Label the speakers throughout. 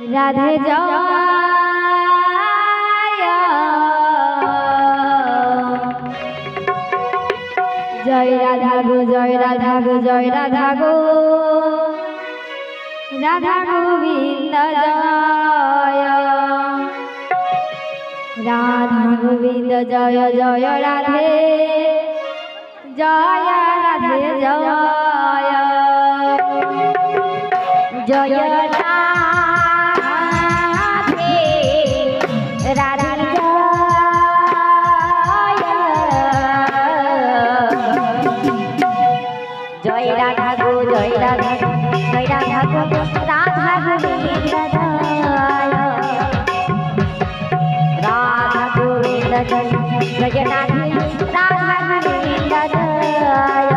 Speaker 1: রাধে যাওয়া জয় রাধা গো, জয় রাধা গো, জয় রাধা গো। রাধা গোবিন্দ জয়। রাধা গোবিন্দ জয় জয় রাধে। জয় রাধে জয়। জয় রাধা। রাধা গো জয় রাধা জয় রাধা গো রাধা গো রাধা রাধা গো রাধা জয় রাধা রাধা গো রাধা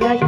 Speaker 1: Yeah.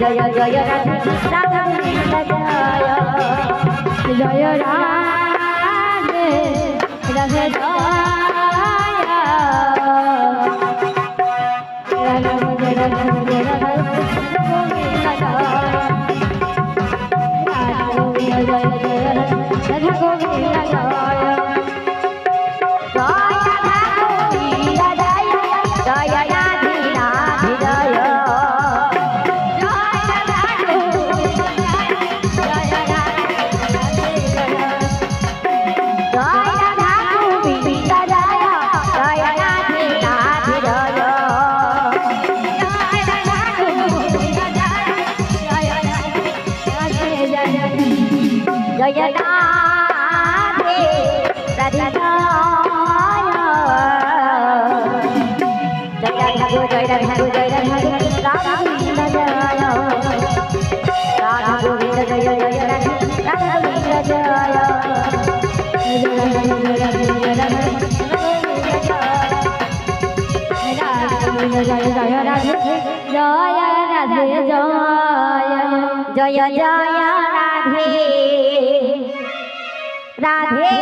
Speaker 1: জয় জয় রাধা জয় জয় রাধে রাধে জয়। जय जय রাধে।